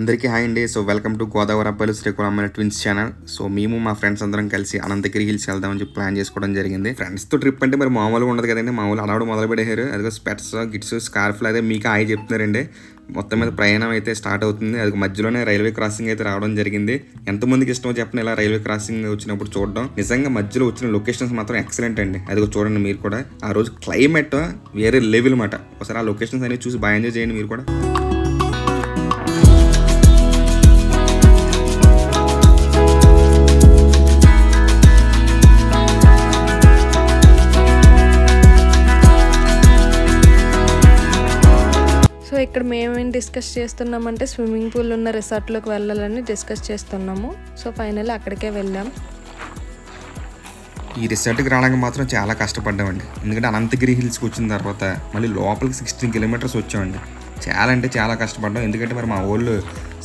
అందరికీ హాయ్ అండి. So welcome to Godavari అబ్బాయిలు శ్రీకుళమ్మ ట్విన్స్ ఛానల్. సో మేము మా ఫ్రెండ్స్ అందరం కలిసి అనంతగిరి హిల్స్ వెళ్దామని చెప్పి ప్లాన్ చేసుకోవడం జరిగింది. ఫ్రెండ్స్తో ట్రిప్ అంటే మరి మామూలుగా ఉండదు కదండి. మామూలు అడవడం మొదలు పెట్టారు అదిగో స్పెట్స్ గిట్స్ స్కార్ఫ్లు అదే మీకు హాయ్ చెప్తున్నారండి. మొత్తం మీద ప్రయాణం అయితే స్టార్ట్ అవుతుంది. అది మధ్యలోనే రైల్వే క్రాసింగ్ అయితే రావడం జరిగింది. ఎంతమందికి ఇష్టమో చెప్పండి. ఇలా రైల్వే క్రాసింగ్ వచ్చినప్పుడు చూడడం. నిజంగా మధ్యలో వచ్చిన లొకేషన్స్ మాత్రం ఎక్సలెంట్ అండి. అది చూడండి మీరు కూడా. ఆ రోజు క్లైమేట్ వేరే లెవెల్ మాట. ఒకసారి ఆ లొకేషన్స్ అనేవి చూసి బాగా ఎంజాయ్ చేయండి మీరు కూడా. ఇక్కడ మేమేం డిస్కస్ చేస్తున్నామంటే స్విమ్మింగ్ పూల్ ఉన్న రిసార్ట్లోకి వెళ్ళాలని డిస్కస్ చేస్తున్నాము. సో ఫైనల్ అక్కడికే వెళ్ళాం. ఈ రిసార్ట్కి రావడానికి మాత్రం చాలా కష్టపడ్డామండి. ఎందుకంటే అనంతగిరి హిల్స్కి వచ్చిన తర్వాత మళ్ళీ లోపలికి సిక్స్టీన్ కిలోమీటర్స్ వచ్చామండి. చాలా అంటే చాలా కష్టపడ్డాం. ఎందుకంటే మరి మా వాళ్ళు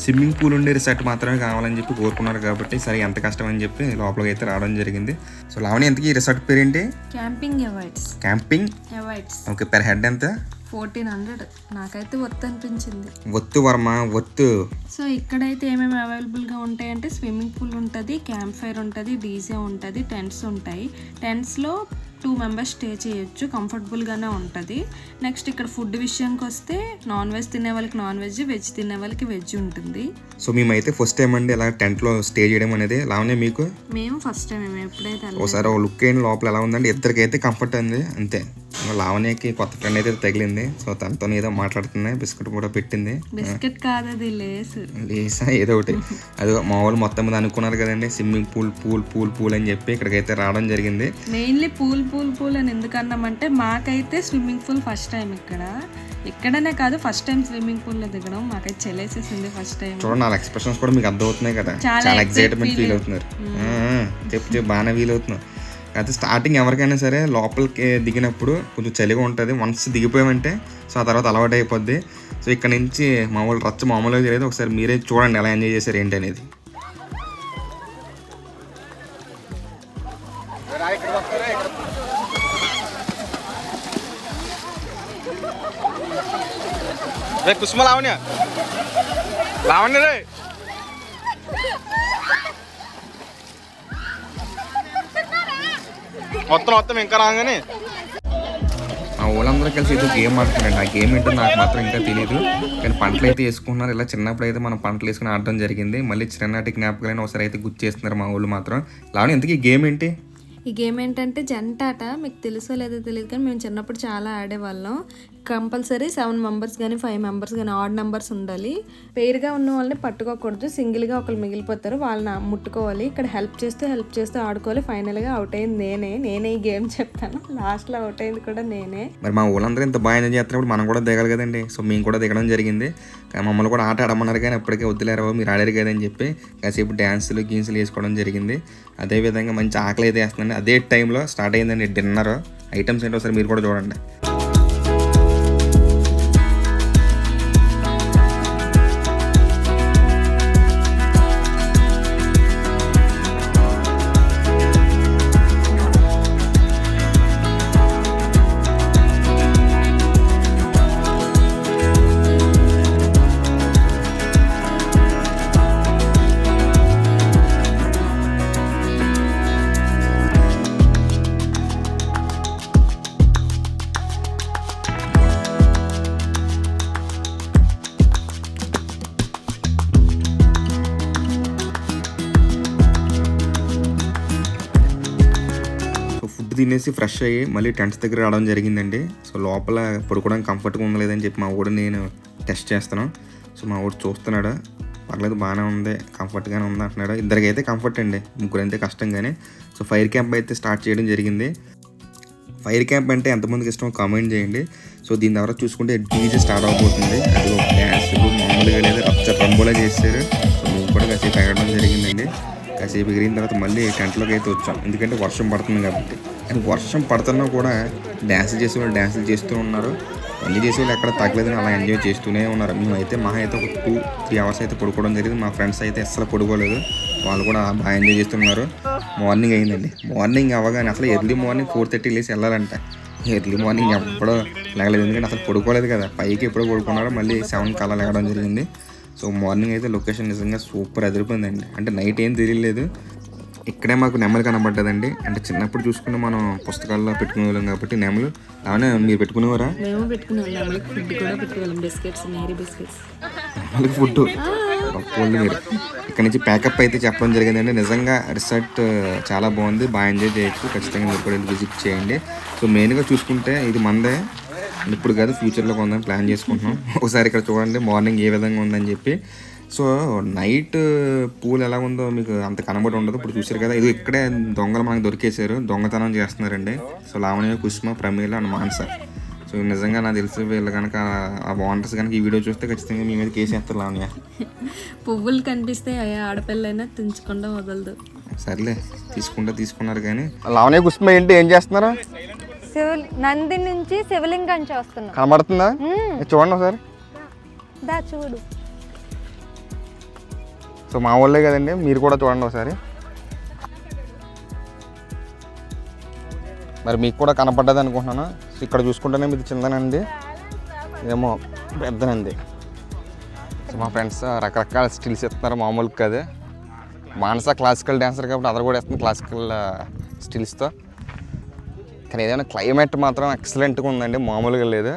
స్విమ్మింగ్ పూల్ ఉండే రిసార్ట్ మాత్రమే కావాలని చెప్పి కోరుకున్నారు కాబట్టి సరే ఎంత కష్టం అని చెప్పి లోపలికి అయితే రావడం జరిగింది. సో లావణి ఎంతకి ఈ రిసార్ట్ పేరేంటి? Camping avoids camping avoids okay per head ఎంత? Fourteen hundred. నాకైతే వర్త్ అనిపించింది ఒత్తు వర్మ ఒత్తు సో ఇక్కడైతే ఏమేమి అవైలబుల్గా ఉంటాయంటే స్విమ్మింగ్ పూల్ ఉంటుంది క్యాంప్ ఫైర్ ఉంటుంది డీజే ఉంటుంది టెంట్స్ ఉంటాయి. టెంట్స్లో టూ మెంబర్స్ స్టే చేయొచ్చు కంఫర్టబుల్గానే ఉంటుంది. నెక్స్ట్ ఇక్కడ ఫుడ్ విషయానికి వస్తే నాన్ వెజ్ తినే వాళ్ళకి నాన్ వెజ్ వెజ్ తినే వాళ్ళకి వెజ్ ఉంటుంది. సో మేమైతే ఫస్ట్ టైం అండి ఇలా టెంట్లో స్టే చేయడం అనేది. లావణ్య మీకు? మేము ఫస్ట్ టైం మేము ఎప్పుడైతే. ఒకసారి లుక్ అయిన లోపల ఎలా ఉందంటే ఇద్దరికైతే కంఫర్ట్ ఉంది అంతే. లావణ్యకి కొత్త ఫ్రెండ్ అయితే తగిలింది. సో తనతో ఏదో మాట్లాడుతుంది బిస్కెట్ కూడా పెట్టింది. బిస్కెట్ కాదు అది లేస్. లేసా? ఏదో ఒకటి. అది మా వాళ్ళు మొత్తం మీద అనుకున్నారు కదండి. Swimming pool pool pool pool అని చెప్పి ఇక్కడికైతే రావడం జరిగింది. మెయిన్లీ పూల్ పూల్ పూల్ అని ఎందుకు అన్నామంటే మాకైతే స్విమ్మింగ్ పూల్ ఫస్ట్ టైం ఇక్కడ. ఇక్కడనే కాదు ఫస్ట్ టైం స్విమ్మింగ్ పూల్లో దిగడం. మాకైతే చెలేసేసింది ఫస్ట్ టైం. చూడండి వాళ్ళ ఎక్స్ప్రెషన్స్ కూడా మీకు అర్థమవుతున్నాయి కదా. చాలా ఎక్సైట్మెంట్ ఫీల్ అవుతున్నారు. ఆ, చెప్పు చెప్పు బాగానే ఫీల్ అవుతున్నారు అయితే స్టార్టింగ్ ఎవరికైనా సరే లోపలికి దిగినప్పుడు కొంచెం చలిగా ఉంటుంది. వన్స్ దిగిపోయామంటే సో ఆ తర్వాత అలవాటు అయిపోద్ది సో ఇక్కడ నుంచి మామూలు రచ్చ మామూలుగా తెలియదు. ఒకసారి మీరే చూడండి ఎలా ఎంజాయ్ చేశారు ఏంటి అనేది. రే కుసుమ లావణ్య. లావణ్య రే. మొత్తం మొత్తం ఇంకా రాగానే. మా ఊళ్ళందరూ కలిసి ఏదో గేమ్ ఆడుతున్నారండి. ఆ గేమ్ ఏంటో నాకు మాత్రం ఇంకా తెలియదు కానీ పంటలు అయితే వేసుకున్నారు ఇలా చిన్నప్పుడు అయితే మనం పంటలు వేసుకుని ఆడడం జరిగింది. మళ్ళీ చిన్ననాటి జ్ఞాపకాలైన ఒకసారి అయితే గుర్తు చేస్తున్నారు మా ఊళ్ళు మాత్రం. లావణ్య ఇంతకీ గేమ్ ఏంటి? ఈ గేమ్ ఏంటంటే జంట ఆట. మీకు తెలుసో లేదో తెలియదు కానీ మేము చిన్నప్పుడు చాలా ఆడేవాళ్ళం. కంపల్సరీ సెవెన్ మెంబర్స్ కానీ ఫైవ్ మెంబర్స్ కానీ ఆడ్ నెంబర్స్ ఉండాలి. పేరుగా ఉన్న వాళ్ళని పట్టుకోకూడదు. సింగిల్గా ఒకరు మిగిలిపోతారు. వాళ్ళని ముట్టుకోవాలి. ఇక్కడ హెల్ప్ చేస్తూ హెల్ప్ చేస్తూ ఆడుకోవాలి. ఫైనల్గా అవుట్ అయింది నేనే. నేనే ఈ గేమ్ చెప్తాను. లాస్ట్లో అవుట్ అయింది కూడా నేనే. మరి మా ఊళ్ళందరూ ఇంత బాగా ఎంజాయ్ చేస్తున్నప్పుడు మనం కూడా దిగాలి కదండి. సో మేము కూడా దిగడం జరిగింది. కానీ మమ్మల్ని కూడా ఆట ఆడమన్నారు కానీ అప్పటికే వద్దులేరు మీరు ఆడారు కదని చెప్పి కాసేపు డ్యాన్సులు గీన్సులు వేసుకోవడం జరిగింది. అదేవిధంగా మంచి ఆకలి అయితే వేస్తుందండి. అదే టైంలో స్టార్ట్ అయిందండి డిన్నర్. ఐటమ్స్ ఏంటో ఒకసారి మీరు కూడా చూడండి. ఫుడ్ తినేసి ఫ్రెష్ అయ్యి మళ్ళీ టెంట్స్ దగ్గర రావడం జరిగిందండి. సో లోపల పడుకోవడానికి కంఫర్ట్గా ఉండలేదని చెప్పి మా ఊడు నేను టెస్ట్ చేస్తాను సో మా ఊడు చూస్తున్నాడు? పర్లేదు బాగానే ఉంది కంఫర్ట్గానే ఉంది అంటున్నాడు? ఇద్దరికైతే కంఫర్ట్ అండి ముగ్గురు అయితే కష్టం కానీ సో ఫైర్ క్యాంప్ అయితే స్టార్ట్ చేయడం జరిగింది. ఫైర్ క్యాంప్ అంటే ఎంతమందికి ఇష్టం కామెంట్ చేయండి. సో దీని ద్వారా చూసుకుంటే డీజే స్టార్ట్ అవబోతుంది. అందులో డ్యాన్స్ మామూలుగా లేదు రచ్చ రంబోలా చేశారు సో నువ్వు కూడా కాసేపు ఎగరడం జరిగిందండి. కాసేపు ఎగిరిన తర్వాత మళ్ళీ టెంట్లోకి అయితే వచ్చాం. ఎందుకంటే వర్షం పడుతుంది కాబట్టి. అండ్ వర్షం పడుతున్నా కూడా డ్యాన్సులు చేసే వాళ్ళు డ్యాన్సులు చేస్తూ ఉన్నారు. అన్ని చేసే వాళ్ళు ఎక్కడ తగ్గలేదని అలా ఎంజాయ్ చేస్తూనే ఉన్నారు. మేమైతే మహా అయితే ఒక టూ త్రీ అవర్స్ అయితే పడుకోవడం జరిగింది. మా ఫ్రెండ్స్ అయితే అస్సలు పడుకోలేదు. వాళ్ళు కూడా బాగా ఎంజాయ్ చేస్తున్నారు. మార్నింగ్ అయిందండి. మార్నింగ్ అవ్వగానే అసలు ఎర్లీ మార్నింగ్ ఫోర్ థర్టీ లేసి వెళ్ళాలంట. ఎర్లీ మార్నింగ్ ఎప్పుడో లేగలేదు. ఎందుకంటే అసలు పడుకోలేదు కదా. పైకి ఎప్పుడో పడుకున్నారో మళ్ళీ సెవెన్ అలా లేగడం జరిగింది. సో మార్నింగ్ అయితే లొకేషన్ నిజంగా సూపర్ అదిరిపోయిందండి అంటే నైట్ ఏం తెలియలేదు. ఇక్కడే మాకు నెమలు కనబడ్డదండి. అంటే చిన్నప్పుడు చూసుకుంటే మనం పుస్తకాల్లో పెట్టుకునే వాళ్ళం కాబట్టి నెమలు. అలానే మీరు పెట్టుకునేవారా? మేము పెట్టుకున్నాం నెమలికి ఫుడ్ కూడా పెట్టుకోవాలి బిస్కెట్స్ మేరీ బిస్కెట్స్. నెమలికి ఫుడ్. మీరు ఇక్కడ నుంచి ప్యాకప్ అయితే చెప్పడం జరిగిందండి. నిజంగా రిసార్ట్ చాలా బాగుంది. బాగా ఎంజాయ్ చేయొచ్చు. ఖచ్చితంగా మీరు కూడా విజిట్ చేయండి. సో మెయిన్గా చూసుకుంటే ఇది మందే. ఇప్పుడు కాదు ఫ్యూచర్లో కొందాం ప్లాన్ చేసుకుంటున్నాం. ఒకసారి ఇక్కడ చూడండి మార్నింగ్ ఏ విధంగా ఉందని చెప్పి. సో నైట్ పూల్ ఎలా ఉందో మీకు అంత కనబడి ఉండదు. ఇప్పుడు చూసారు కదా ఇది ఇక్కడే దొంగలు మనకు దొరికేశారు. దొంగతనం చేస్తున్నారండి. So Lavanya Kushma Pramila and Manasa. So నిజంగా నాకు తెలిసి వీళ్ళు కనుక ఆ వాంటర్స్ కనుక ఈ వీడియో చూస్తే ఖచ్చితంగా మీ మీద కేసు వేస్తారు లావణ్య. పువ్వులు కనిపిస్తే ఆడపిల్లైనా తుంచకుండా వదలదు. సర్లే తీసుకుంటే తీసుకున్నారు కానీ. లావణ్య కుష్మ ఏంటి ఏం చేస్తున్నారు? నంది నుంచి శివలింగం చూస్తున్నాం. కనబడుతుందా? చూడండి ఒకసారి. దా చూడు. సో మా వాళ్ళే కదండి మీరు కూడా చూడండి ఒకసారి. మరి మీకు కూడా కనపడ్డది అనుకుంటున్నాను? సో ఇక్కడ చూసుకుంటేనే ఇది చిన్ననండి ఏమో పెద్దనండి సో మా ఫ్రెండ్స్ రకరకాల స్టిల్స్ ఇస్తున్నారు మామూలుగా కాదు మానస క్లాసికల్ డ్యాన్సర్ కాబట్టి అదర్ కూడా వేస్తుంది క్లాసికల్ స్టిల్స్తో కానీ ఏదైనా క్లైమేట్ మాత్రం ఎక్సలెంట్గా ఉందండి మామూలుగా లేదు.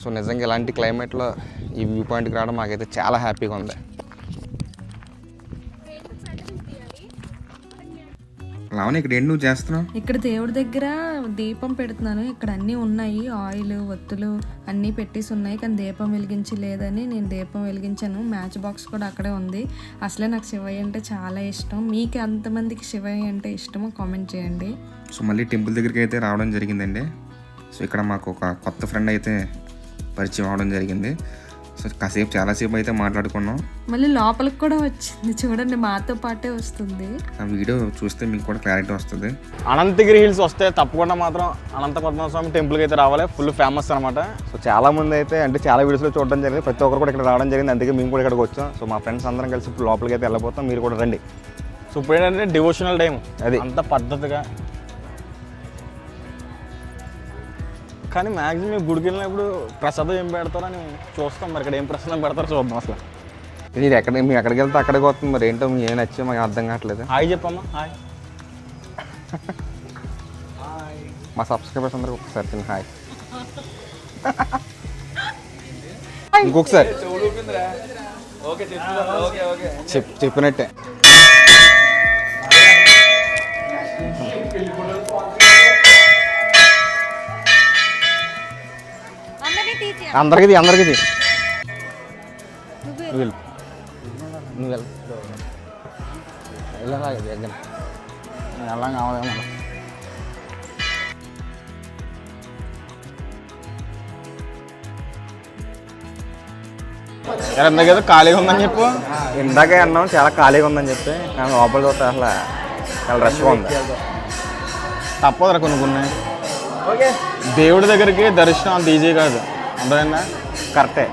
సో నిజంగా ఇలాంటి క్లైమేట్లో ఈ వ్యూ పాయింట్కి రావడం మాకైతే చాలా హ్యాపీగా ఉంది. లావణ్య ఇక్కడ ఏంటి నువ్వు చేస్తున్నావు? ఇక్కడ దేవుడి దగ్గర దీపం పెడుతున్నాను. ఇక్కడ అన్నీ ఉన్నాయి. ఆయిల్ ఒత్తులు అన్నీ పెట్టేసి ఉన్నాయి. కానీ దీపం వెలిగించి లేదని నేను దీపం వెలిగించాను. మ్యాచ్ బాక్స్ కూడా అక్కడే ఉంది. అసలే నాకు శివయ్య అంటే చాలా ఇష్టం. మీకు ఎంతమందికి శివయ్య అంటే ఇష్టమో కామెంట్ చేయండి. సో మళ్ళీ టెంపుల్ దగ్గరికి అయితే రావడం జరిగిందండి. సో ఇక్కడ మాకు ఒక కొత్త ఫ్రెండ్ అయితే పరిచయం అవడం జరిగింది. సో కాసేపు చాలాసేపు అయితే మాట్లాడుకున్నాం. మళ్ళీ లోపలికి కూడా వచ్చింది. చూడండి మాతో పాటే వస్తుంది. ఆ వీడియో చూస్తే మీకు కూడా క్లారిటీ వస్తుంది. అనంతగిరి హిల్స్ వస్తే తప్పకుండా మాత్రం అనంత పద్మనాభ స్వామి టెంపుల్కి అయితే రావాలి. ఫుల్ ఫేమస్ అనమాట సో చాలా మంది అయితే అంటే చాలా వీడియోస్లో చూడడం జరిగింది. ప్రతి ఒక్కరు కూడా ఇక్కడ రావడం జరిగింది. అందుకే మేము కూడా ఇక్కడికి వచ్చాం. సో మా ఫ్రెండ్స్ అందరం కలిసి ఇప్పుడు లోపలికి అయితే వెళ్ళిపోతాం మీరు కూడా రండి. సో ఇప్పుడు ఏంటంటే డివోషనల్ టైం అది. అంత పద్ధతిగా కానీ మ్యాక్సిమం గుడికి వెళ్ళినప్పుడు ప్రసాదం ఏం పెడతారని చూస్తాం మరి ఇక్కడ ఏం ప్రసాదం పెడతారో చూద్దాం అసలు. మీరు ఎక్కడ మేము ఎక్కడికి వెళ్తే అక్కడికి వస్తుంది మరి. ఏంటో మీ ఏం నచ్చో మాకు అర్థం కావట్లేదు. హాయ్ చెప్పమ్మా హాయ్. మా సబ్స్క్రైబర్స్ అందరికి ఒకసారి చిన్న హాయ్. ఇంకొకసారి. చెప్ చెప్పినట్టే. అందరినీ తీసి అందరికీ అందరికీ నువ్వు. వెళ్ళు. నువ్వు వెళ్ళు. వెళ్ళరా ఎలా కావాలేమో ఎంత కదా ఖాళీగా ఉందని చెప్పు. ఇందాకే అన్నాం చాలా ఖాళీగా ఉందని చెప్పి. కానీ లోపల చూస్తే అసలు చాలా రష్గా ఉంది. తప్పదురా కొన్ని కొన్ని. దేవుడి దగ్గరికి దర్శనం అంత ఈజీ కాదు. అర్థమైందా కరెక్టే.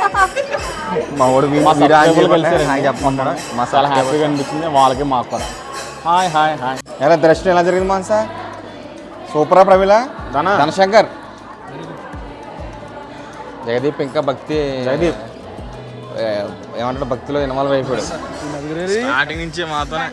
మా వాడు మీ- మా మా చాలా హ్యాపీగా అనిపించింది. వాళ్ళకి మాకు కూడా. Hi hi hi. ఎలా దర్శనం ఎలా జరిగింది మాన్సా? సూపరా ప్రమిళ ధన. ధనశంకర్? జగదీప్ ఇంకా భక్తి జగదీప్. ఏ, ఏమంటాడు? భక్తిలో ఇన్వాల్వ్ అయిపోయాడు. స్టార్టింగ్ నుంచి మాతోనే.